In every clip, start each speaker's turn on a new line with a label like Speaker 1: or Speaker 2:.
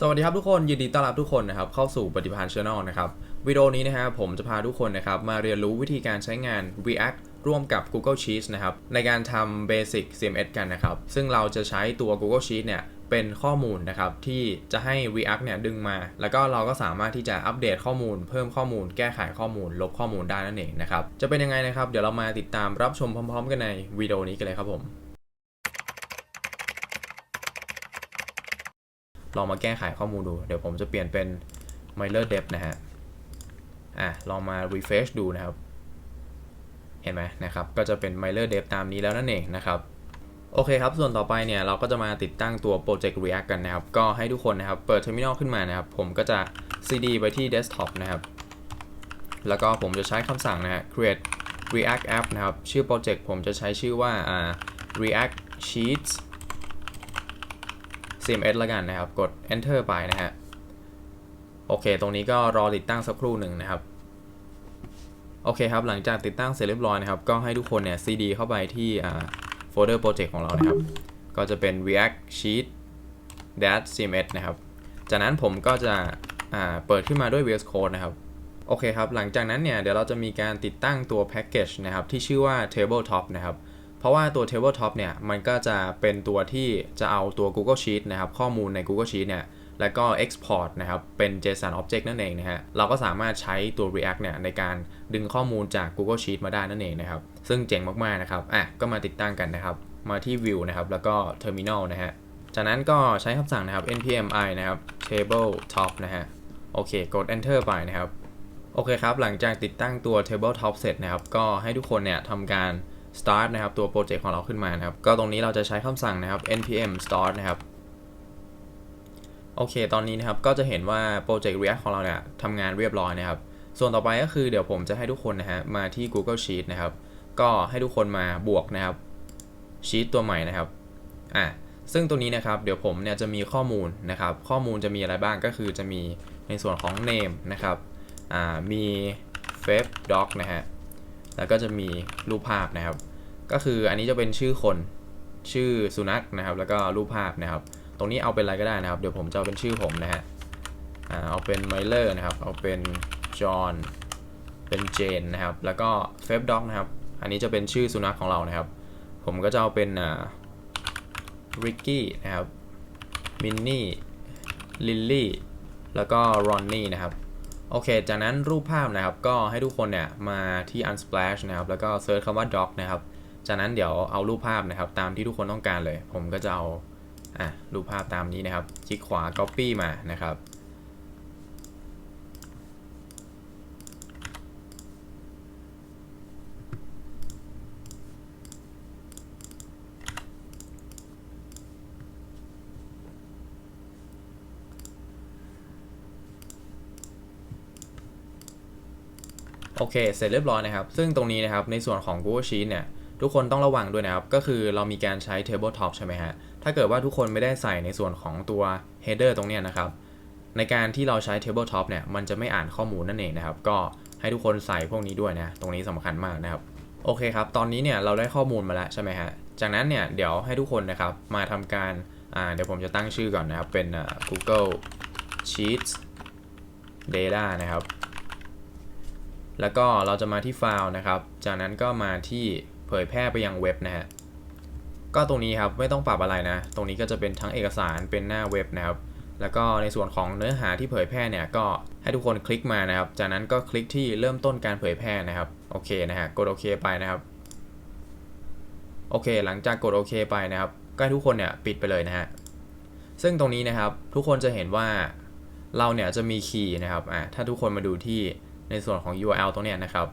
Speaker 1: สวัสดีครับทุกคนยินดีต้อนรับทุกคนนะครับเข้าสู่ปฏิพันธ์ช n n e l นะครับวิดีโอนี้นะครับผมจะพาทุกคนนะครับมาเรียนรู้วิธีการใช้งาน React ร่วมกับ Google Sheets นะครับในการทำ Basic CMS กันนะครับซึ่งเราจะใช้ตัว Google Sheets เนี่ยเป็นข้อมูลนะครับที่จะให้ React เนี่ยดึงมา แล้วก็เราก็สามารถที่จะอัปเดตข้อมูล เพิ่มข้อมูล แก้ไขข้อมูล ลบข้อมูลได้นั่นเองนะครับจะเป็นยังไงนะครับเดี๋ยวเรามาติดตามรับชมพร้อม ๆ กันในวิดีโอนี้กันเลยครับผม ลองมาแก้ไขข้อมูลดู เดี๋ยวผมจะเปลี่ยนเป็น m i l e r Depth นะฮะ อะ ลองมา refresh ดูนะครับ เห็นไหมนะครับ ก็จะเป็น m i l e r Depth ตามนี้แล้วนั่นเองนะครับโอเคครับ ส่วนต่อไปเนี่ยเราก็จะมาติดตั้งตัว Project React กันนะครับ ก็ให้ทุกคนนะครับ เปิด Terminal ขึ้นมานะครับ ผมก็จะ cd ไปที่ desktop นะครับ แล้วก็ผมจะใช้คำสั่งนะฮะ create react app นะครับ ชื่อโปรเจกต์ผมจะใช้ชื่อว่าอ่า react sheets CMS แล้วกันนะครับ กด enter ไปนะฮะ โอเค ตรงนี้ก็รอติดตั้งสักครู่หนึ่งนะครับ โอเคครับ หลังจากติดตั้งเสร็จเรียบร้อยนะครับ ก็ให้ทุกคนเนี่ย cd เข้าไปที่โฟลเดอร์โปรเจกต์ของเรานะครับ ก็จะเป็น react sheet dash cms นะครับ จากนั้นผมก็จะเปิดขึ้นมาด้วย VS Code นะครับโอเคครับ หลังจากนั้นเนี่ย เดี๋ยวเราจะมีการติดตั้งตัวแพ็กเกจนะครับ ที่ชื่อว่า tabletop นะครับ เพราะว่าตัว tabletop เนี่ยมันก็จะเป็นตัวที่จะเอาตัว Google Sheet นะครับข้อมูลใน Google Sheet เนี่ยแล้วก็ export นะครับ เป็น JSON object นั่นเองนะฮะ เราก็สามารถใช้ตัว React เนี่ยในการดึงข้อมูลจาก Google Sheet มาได้นั่นเองนะครับ ซึ่งเจ๋งมาก ๆ นะครับ อะ ก็มาติดตั้งกันนะครับ มาที่ view นะครับ แล้วก็ terminal นะฮะ จากนั้นก็ใช้คำสั่งนะครับ npm i นะครับ tabletop นะฮะ โอเค กด enter ไปนะครับ โอเคครับ หลังจากติดตั้งตัว tabletop เสร็จนะครับ ก็ให้ทุกคนเนี่ยทำการ start นะครับตัวโปรเจกต์ของเราขึ้นมานะครับ ก็ตรงนี้เราจะใช้คำสั่งนะครับ npm start นะครับโอเค ตอนนี้นะครับ ก็จะเห็นว่าโปรเจกต์ React ของเราเนี่ยทำงานเรียบร้อยนะครับ ส่วนต่อไปก็คือเดี๋ยวผมจะให้ทุกคนนะฮะ มาที่ Google Sheet นะครับ ก็ให้ทุกคนมาบวกนะครับชีตตัวใหม่นะครับ อะ ซึ่งตัวนี้นะครับ เดี๋ยวผมเนี่ยจะมีข้อมูลนะครับ ข้อมูลจะมีอะไรบ้างก็คือจะมีในส่วนของ name นะครับ อ่า มี f a b doc นะฮะ แล้วก็จะมีรูปภาพนะครับ ก็คืออันนี้จะเป็นชื่อคนชื่อสุนัขนะครับ แล้วก็รูปภาพนะครับ ตรงนี้เอาเป็นอะไรก็ได้นะครับ เดี๋ยวผมจะเอาเป็นชื่อผมนะฮะเอาเป็นไมเลอร์นะครับ เอาเป็นจอห์นเป็นเจนนะครับ แล้วก็เฟบด็อกนะครับ อันนี้จะเป็นชื่อสุนัขของเรานะครับ ผมก็จะเอาเป็นริกกี้นะครับมินนี่ลิลลี่แล้วก็รอนนี่นะครับ โอเค จากนั้นรูปภาพนะครับ ก็ให้ทุกคนเนี่ยมาที่ unsplash นะครับ แล้วก็เซิร์ชคำว่า doc นะครับ จากนั้นเดี๋ยวเอารูปภาพนะครับ ตามที่ทุกคนต้องการเลย ผมก็จะเอาอะรูปภาพตามนี้นะครับ คลิกขวา copy มานะครับ โอเค เสร็จเรียบร้อยนะครับ ซึ่งตรงนี้นะครับ ในส่วนของ Google Sheet เนี่ย ทุกคนต้องระวังด้วยนะครับ ก็คือเรามีการใช้ Tabletop ใช่ไหมฮะ ถ้าเกิดว่าทุกคนไม่ได้ใส่ในส่วนของตัว Header ตรงนี้นะครับ ในการที่เราใช้ Tabletop เนี่ย มันจะไม่อ่านข้อมูลนั่นเองนะครับ ก็ให้ทุกคนใส่พวกนี้ด้วยนะ ตรงนี้สำคัญมากนะครับ โอเคครับ ตอนนี้เนี่ยเราได้ข้อมูลมาแล้วใช่ไหมฮะ จากนั้นเนี่ยเดี๋ยวให้ทุกคนนะครับมาทำการอ่าเดี๋ยวผมจะตั้งชื่อก่อนนะครับ เป็น Google Sheets Data นะครับ แล้วก็เราจะมาที่ไฟล์นะครับ จากนั้นก็มาที่เผยแพร่ไปยังเว็บนะฮะ ก็ตรงนี้ครับไม่ต้องปรับอะไรนะ ตรงนี้ก็จะเป็นทั้งเอกสารเป็นหน้าเว็บนะครับ แล้วก็ในส่วนของเนื้อหาที่เผยแพร่เนี่ยก็ให้ทุกคนคลิกมานะครับ จากนั้นก็คลิกที่เริ่มต้นการเผยแพร่นะครับ โอเคนะฮะ กดโอเคไปนะครับ โอเค หลังจากกดโอเคไปนะครับ ก็ให้ทุกคนเนี่ยปิดไปเลยนะฮะ ซึ่งตรงนี้นะครับทุกคนจะเห็นว่าเราเนี่ยจะมีคีย์นะครับ อ่าถ้าทุกคนมาดูที่ ในส่วนของ URL ตรงนี้นะครับ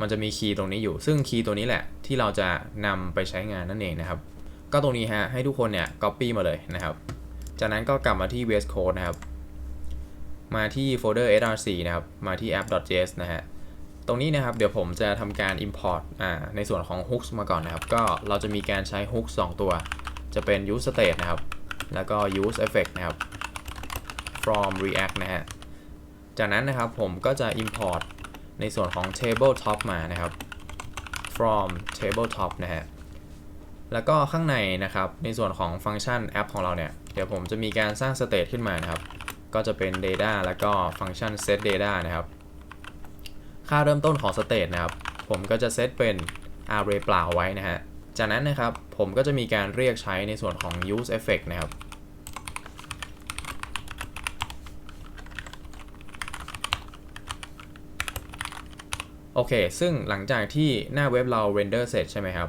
Speaker 1: มันจะมีคีย์ตรงนี้อยู่ ซึ่งคีย์ตัวนี้แหละที่เราจะนำไปใช้งานนั่นเองนะครับ ก็ตรงนี้ฮะให้ทุกคนเนี่ย copy มาเลยนะครับ จากนั้นก็กลับมาที่ VS Code นะครับ มาที่โฟลเดอร์ src นะครับ มาที่ app.js นะฮะตรงนี้นะครับเดี๋ยวผมจะทำการ import อ่าในส่วนของ hooks มาก่อนนะครับ ก็เราจะมีการใช้ hooks 2 ตัว จะเป็น use state นะครับ แล้วก็ use effect นะครับ from react นะฮะ จากนั้นนะครับผมก็จะ import ในส่วนของ tabletop มานะครับ from tabletop นะฮะ แล้วก็ข้างในนะครับ ในส่วนของฟังก์ชันแอปของเราเนี่ย เดี๋ยวผมจะมีการสร้าง state ขึ้นมานะครับ ก็จะเป็น data แล้วก็ฟังก์ชัน set data นะครับ ค่าเริ่มต้นของ state นะครับ ผมก็จะเซตเป็น array เปล่าไว้นะฮะ จากนั้นนะครับผมก็จะมีการเรียกใช้ในส่วนของ use effect นะครับ โอเค ซึ่งหลังจากที่หน้าเว็บเรา render เสร็จใช่ไหมครับ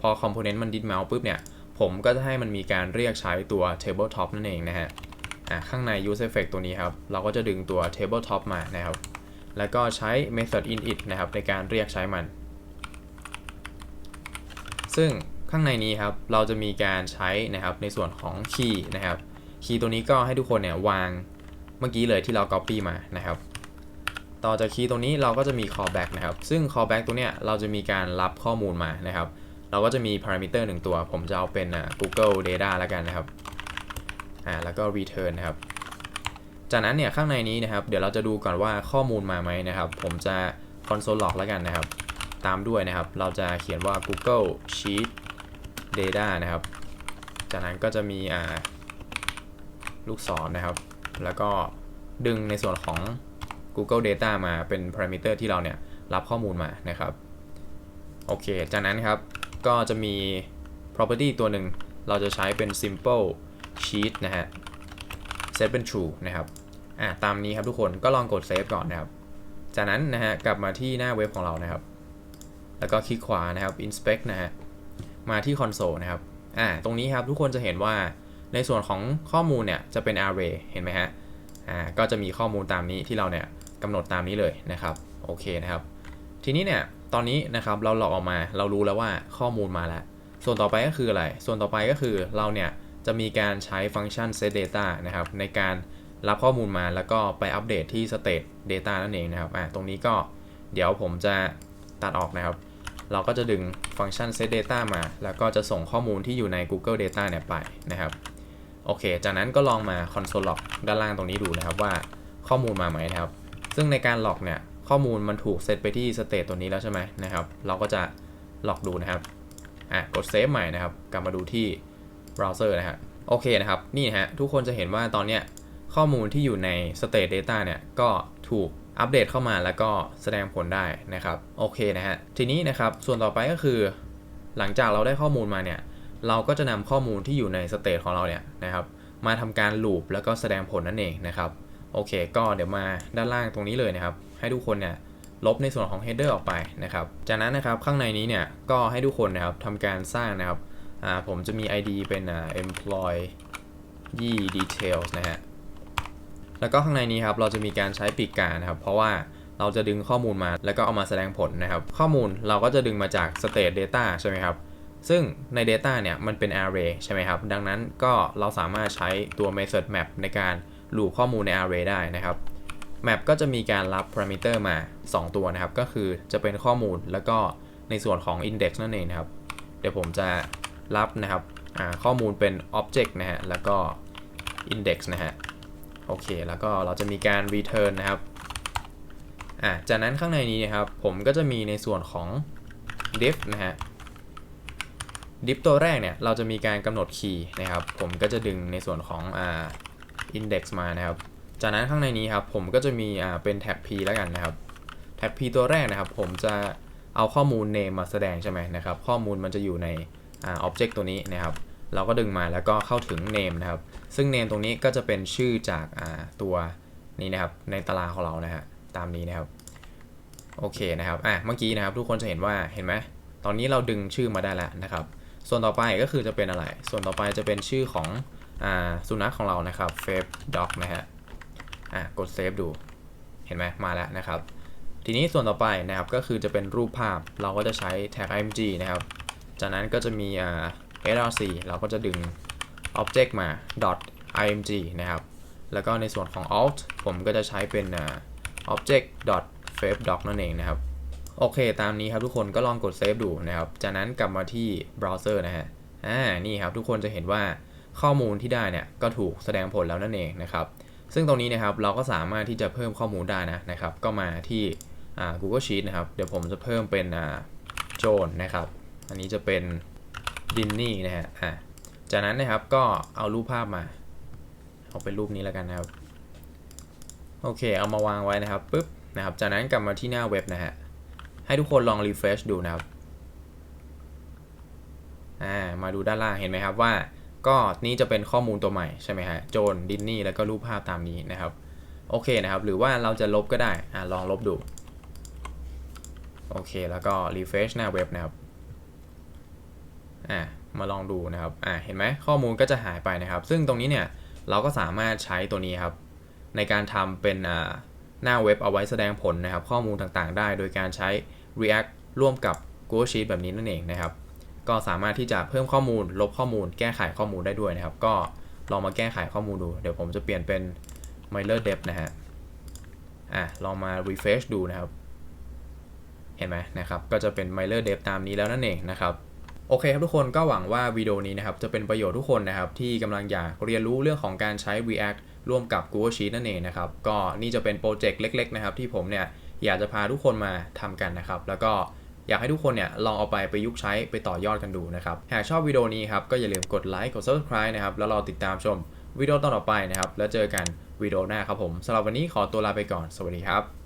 Speaker 1: พอ component มัน did mount ปุ๊บเนี่ย ผมก็จะให้มันมีการเรียกใช้ตัว tabletop นั่นเองนะฮะ อะข้างใน use effect ตัวนี้ครับ เราก็จะดึงตัว tabletop มานะครับ แล้วก็ใช้ method init นะครับในการเรียกใช้มัน ซึ่งข้างในนี้ครับ เราจะมีการใช้นะครับในส่วนของ key นะครับ key ตัวนี้ก็ให้ทุกคนเนี่ยวางเมื่อกี้เลยที่เรา copy มานะครับ ต่อจาก key ตรงนี้เราก็จะมี callback นะครับ ซึ่ง callback ตัวเนี้ยเราจะมีการรับข้อมูลมานะครับ เราก็จะมี parameter หนึ่งตัว ผมจะเอาเป็น Google Data แล้วกันนะครับ อ่า แล้วก็ return นะครับ จากนั้นเนี่ยข้างในนี้นะครับ เดี๋ยวเราจะดูก่อนว่าข้อมูลมาไหมนะครับ ผมจะ console log แล้วกันนะครับ ตามด้วยนะครับ เราจะเขียนว่า Google Sheet Data นะครับ จากนั้นก็จะมีอ่าลูกศรนะครับ แล้วก็ดึงในส่วนของ Google Data มาเป็น parameter ที่เราเนี่ยรับข้อมูลมานะครับ โอเค จากนั้นครับ ก็จะมี property ตัวหนึ่ง เราจะใช้เป็น simple sheet นะฮะ set เป็น true นะครับอะตามนี้ครับทุกคนก็ลองกด save ก่อนนะครับ จากนั้นนะฮะกลับมาที่หน้าเว็บของเรานะครับ แล้วก็คลิกขวานะครับ inspect นะฮะ มาที่ console นะครับอ่าตรงนี้ครับทุกคนจะเห็นว่าในส่วนของข้อมูลเนี่ยจะเป็น array เห็นไหมฮะอ่าก็จะมีข้อมูลตามนี้ที่เราเนี่ย กำหนดตามนี้เลยนะครับโอเคนะครับ ทีนี้เนี่ยตอนนี้นะครับเราหลอกออกมาเรารู้แล้วว่าข้อมูลมาแล้ว ส่วนต่อไปก็คืออะไร ส่วนต่อไปก็คือเราเนี่ยจะมีการใช้ฟังก์ชัน set data นะครับในการรับข้อมูลมาแล้วก็ไปอัปเดตที่ state data นั่นเองนะครับอ่าตรงนี้ก็เดี๋ยวผมจะตัดออกนะครับ เราก็จะดึงฟังก์ชัน set data มา แล้วก็จะส่งข้อมูลที่อยู่ใน Google Data เนี่ยไปนะครับโอเค จากนั้นก็ลองมา console log ด้านล่างตรงนี้ดูนะครับว่าข้อมูลมาไหมนะครับ ซึ่งในการ log เนี่ยข้อมูลมันถูกเซตไปที่ state ตัวนี้แล้วใช่ไหมนะครับ เราก็จะ log ดูนะครับ อะ กด save ใหม่นะครับ กลับมาดูที่ browser นะฮะโอเคนะครับ นี่ฮะ ทุกคนจะเห็นว่าตอนเนี้ยข้อมูลที่อยู่ใน state data เนี่ย ก็ถูกอัปเดตเข้ามาแล้วก็แสดงผลได้นะครับ โอเคนะฮะ ทีนี้นะครับ ส่วนต่อไปก็คือ หลังจากเราได้ข้อมูลมาเนี่ย เราก็จะนำข้อมูลที่อยู่ในสเตทของเราเนี่ยนะครับ มาทำการลูปแล้วก็แสดงผลนั่นเองนะครับ โอเค ก็เดี๋ยวมาด้านล่างตรงนี้เลยนะครับ ให้ทุกคนเนี่ยลบในส่วนของ header ออกไปนะครับ จากนั้นนะครับข้างในนี้เนี่ยก็ให้ทุกคนนะครับทำการสร้างนะครับผมจะมี ID เป็น employee details นะฮะ แล้วก็ข้างในนี้ครับเราจะมีการใช้ปีกกานะครับ เพราะว่าเราจะดึงข้อมูลมาแล้วก็เอามาแสดงผลนะครับ ข้อมูลเราก็จะดึงมาจาก state data ใช่ไหมครับ ซึ่งใน Data เนี่ยมันเป็น array ใช่ไหมครับ ดังนั้นก็เราสามารถใช้ตัว method map ในการ ลูปข้อมูลใน array ได้นะครับ map ก็จะมีการรับ parameter มา 2 ตัวนะครับ ก็คือจะเป็นข้อมูลแล้วก็ในส่วนของ index นั่นเองนะครับ เดี๋ยวผมจะรับนะครับข้อมูลเป็น object นะฮะ แล้วก็ index นะฮะ โอเค แล้วก็เราจะมีการ return นะครับอ่าจากนั้นข้างในนี้นะครับ ผมก็จะมีในส่วนของ div นะฮะ div ตัวแรกเนี่ย เราจะมีการกำหนดคีย์นะครับ ผมก็จะดึงในส่วนของอ่า index มานะครับ จากนั้นข้างในนี้ครับผมก็จะมีอ่าเป็นแท็ก p แล้วกันนะครับ แท็ก p ตัวแรกนะครับ ผมจะเอาข้อมูล name มาแสดงใช่ไหมนะครับ ข้อมูลมันจะอยู่ในอ่า object ตัวนี้นะครับ เราก็ดึงมาแล้วก็เข้าถึง name นะครับ ซึ่ง name ตรงนี้ก็จะเป็นชื่อจากอ่าตัวนี้นะครับ ในตารางของเรานะฮะตามนี้นะครับโอเคนะครับ อะ เมื่อกี้นะครับทุกคนจะเห็นว่า เห็นไหม ตอนนี้เราดึงชื่อมาได้แล้วนะครับ ส่วนต่อไปก็คือจะเป็นอะไร ส่วนต่อไปจะเป็นชื่อของ สุนัขของเรานะครับ f a v dog นะฮะอะกดเซฟดูเห็นไหมมาแล้วนะครับ ทีนี้ส่วนต่อไปนะครับก็คือจะเป็นรูปภาพเราก็จะใช้ tag img นะครับ จากนั้นก็จะมีอ่า src เราก็จะดึง object มา dot img นะครับ แล้วก็ในส่วนของ alt ผมก็จะใช้เป็นอ่า object dot f a v e dog นั่นเองนะครับโอเค ตามนี้ครับทุกคนก็ลองกดเซฟดูนะครับ จากนั้นกลับมาที่เบราว์เซอร์นะฮะ อ่า นี่ครับทุกคนจะเห็นว่า ข้อมูลที่ได้เนี่ยก็ถูกแสดงผลแล้วนั่นเองนะครับ ซึ่งตรงนี้นะครับเราก็สามารถที่จะเพิ่มข้อมูลได้นะนะครับ ก็มาที่ Google Sheet นะครับ เดี๋ยวผมจะเพิ่มเป็นโจนนะครับ อันนี้จะเป็นดินนี่นะฮะอะจากนั้นนะครับก็เอารูปภาพมา เอาเป็นรูปนี้แล้วกันนะครับ โอเค เอามาวางไว้นะครับปุ๊บนะครับ จากนั้นกลับมาที่หน้าเว็บนะฮะ ให้ทุกคนลอง refresh ดูนะครับ อ่า มาดูด้านล่างเห็นไหมครับว่า ก็นี่จะเป็นข้อมูลตัวใหม่ใช่ไหมฮะ โจนดินนี่แล้วก็รูปภาพตามนี้นะครับ โอเคนะครับ หรือว่าเราจะลบก็ได้อ่าลองลบดู โอเค แล้วก็ refresh หน้าเว็บนะครับ อ่ามาลองดูนะครับ อ่าเห็นไหมข้อมูลก็จะหายไปนะครับ ซึ่งตรงนี้เนี่ยเราก็สามารถใช้ตัวนี้ครับ ในการทำเป็นอ่าหน้าเว็บเอาไว้แสดงผลนะครับ ข้อมูลต่างๆ ได้ โดยการใช้ React ร่วมกับ Google Sheet แบบนี้นั่นเองนะครับ ก็สามารถที่จะเพิ่มข้อมูล ลบข้อมูล แก้ไขข้อมูลได้ด้วยนะครับ ก็ลองมาแก้ไขข้อมูลดู เดี๋ยวผมจะเปลี่ยนเป็น Mailer Depth นะฮะ อะ ลองมา refresh ดูนะครับ เห็นไหมนะครับ ก็จะเป็น Mailer Depth ตามนี้แล้วนั่นเองนะครับ โอเคครับทุกคนก็หวังว่าวิดีโอนี้นะครับจะเป็นประโยชน์ทุกคนนะครับ ที่กำลังอยากเรียนรู้เรื่องของการใช้ React ร่วมกับ Google Sheet นั่นเองนะครับ ก็นี่จะเป็นโปรเจกต์เล็ก ๆ นะครับ ที่ผมเนี่ยอยากจะพาทุกคนมาทำกันนะครับ แล้วก็ อยากให้ทุกคนเนี่ยลองเอาไปประยุกต์ใช้ไปต่อยอดกันดูนะครับหากชอบวิดีโอนี้ครับก็อย่าลืมกดไลค์กด subscribe นะครับแล้วรอติดตามชมวิดีโอตอนต่อไปนะครับแล้วเจอกันวิดีโอหน้าครับผมสำหรับวันนี้ขอตัวลาไปก่อนสวัสดีครับ